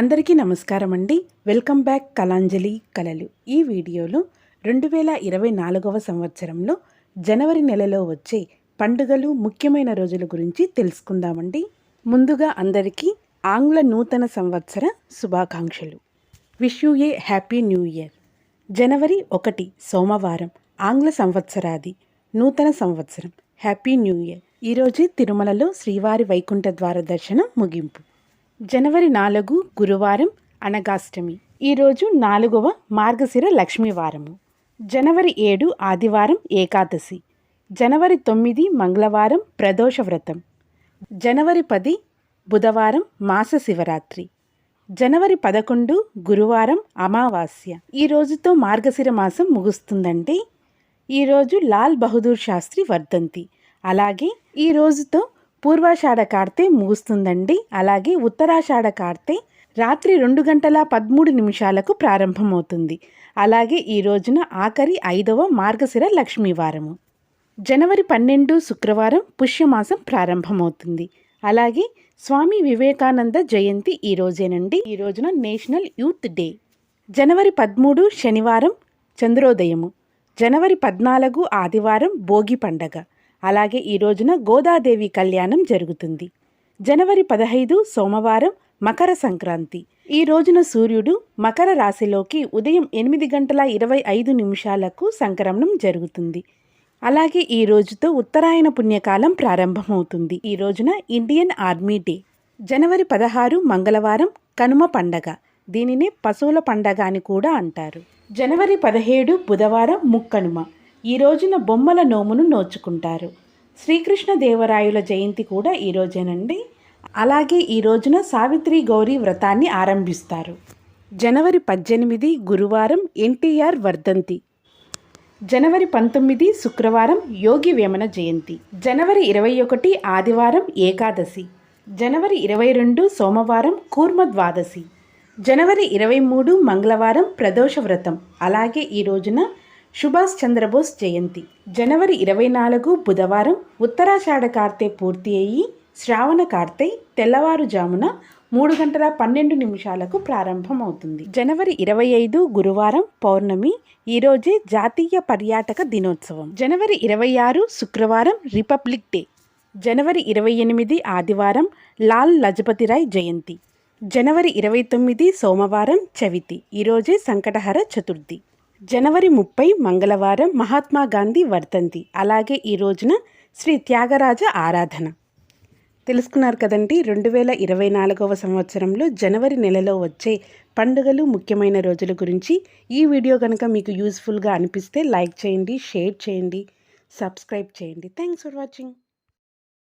అందరికీ నమస్కారం అండి. వెల్కమ్ బ్యాక్ కలాంజలి కళలు. ఈ వీడియోలో రెండు వేల ఇరవై నాలుగవ సంవత్సరంలో జనవరి నెలలో వచ్చే పండుగలు ముఖ్యమైన రోజుల గురించి తెలుసుకుందామండి. ముందుగా అందరికీ ఆంగ్ల నూతన సంవత్సర శుభాకాంక్షలు. Wish you a happy new year జనవరి ఒకటి సోమవారం ఆంగ్ల సంవత్సరాది నూతన సంవత్సరం. హ్యాపీ న్యూ ఇయర్ ఈరోజే తిరుమలలో శ్రీవారి వైకుంఠ ద్వార దర్శనం ముగింపు. జనవరి నాలుగు గురువారం అనగాష్టమి ఈరోజు నాలుగవ మార్గశిర లక్ష్మీవారము జనవరి ఏడు ఆదివారం ఏకాదశి. జనవరి తొమ్మిది మంగళవారం ప్రదోష వ్రతం. జనవరి పది బుధవారం మాస శివరాత్రి. జనవరి పదకొండు గురువారం అమావాస్య. ఈ రోజుతో మార్గశిర మాసం ముగుస్తుందండి ఈరోజు లాల్ బహదూర్ శాస్త్రి వర్ధంతి. అలాగే ఈ రోజుతో పూర్వాషాఢ కార్తె ముగుస్తుందండి. అలాగే ఉత్తరాషాఢ కార్తె రాత్రి రెండు గంటల పదమూడు నిమిషాలకు ప్రారంభమవుతుంది. అలాగే ఈ రోజున ఆఖరి ఐదవ మార్గశిర లక్ష్మీవారము జనవరి పన్నెండు శుక్రవారం పుష్యమాసం ప్రారంభమవుతుంది. అలాగే స్వామి వివేకానంద జయంతి ఈ రోజేనండి. ఈ రోజున నేషనల్ యూత్ డే. జనవరి పదమూడు శనివారం చంద్రోదయము. జనవరి పద్నాలుగు ఆదివారం భోగి పండగ. అలాగే ఈ రోజున గోదాదేవి కళ్యాణం జరుగుతుంది. జనవరి పదహైదు సోమవారం మకర సంక్రాంతి. ఈ రోజున సూర్యుడు మకర రాశిలోకి ఉదయం ఎనిమిది గంటల ఇరవై ఐదు నిమిషాలకు సంక్రమణం జరుగుతుంది. అలాగే ఈ రోజుతో ఉత్తరాయణ పుణ్యకాలం ప్రారంభమవుతుంది. ఈ రోజున ఇండియన్ ఆర్మీ డే. జనవరి పదహారు మంగళవారం కనుమ పండగ. దీనినే పశువుల పండగ అని కూడా అంటారు. జనవరి పదిహేడు బుధవారం ముక్కనుమ. ఈ రోజున బొమ్మల నోమును నోచుకుంటారు. శ్రీకృష్ణ దేవరాయుల జయంతి కూడా ఈ రోజేనండి. అలాగే ఈ రోజున సావిత్రి గౌరీ వ్రతాన్ని ఆరంభిస్తారు. జనవరి పద్దెనిమిది గురువారం ఎన్టీఆర్ వర్ధంతి. జనవరి పంతొమ్మిది శుక్రవారం యోగి వేమన జయంతి. జనవరి ఇరవై ఒకటి ఆదివారం ఏకాదశి. జనవరి ఇరవై రెండు సోమవారం కూర్మ ద్వాదశి. జనవరి ఇరవై మూడు మంగళవారం ప్రదోష వ్రతం. అలాగే ఈ రోజున సుభాష్ చంద్రబోస్ జయంతి. జనవరి ఇరవై నాలుగు బుధవారం ఉత్తరాషాఢ కార్తె పూర్తి అయ్యి శ్రావణ కార్తె తెల్లవారుజామున మూడు గంటల పన్నెండు నిమిషాలకు ప్రారంభమవుతుంది. జనవరి ఇరవై ఐదు గురువారం పౌర్ణమి ఈరోజే జాతీయ పర్యాటక దినోత్సవం. జనవరి ఇరవై ఆరు శుక్రవారం రిపబ్లిక్ డే. జనవరి ఇరవై ఎనిమిది ఆదివారం లాల్ లజపతిరాయ్ జయంతి. జనవరి ఇరవై తొమ్మిది సోమవారం చవితి. ఈరోజే సంకటహర చతుర్థి. జనవరి ముప్పై మంగళవారం మహాత్మా గాంధీ వర్ధంతి. అలాగే ఈ రోజున శ్రీ త్యాగరాజ ఆరాధన. తెలుసుకున్నారు కదండి రెండు వేల ఇరవై నాలుగవ సంవత్సరంలో జనవరి నెలలో వచ్చే పండుగలు ముఖ్యమైన రోజుల గురించి. ఈ వీడియో కనుక మీకు యూస్ఫుల్గా అనిపిస్తే లైక్ చేయండి షేర్ చేయండి సబ్స్క్రైబ్ చేయండి. Thanks for watching.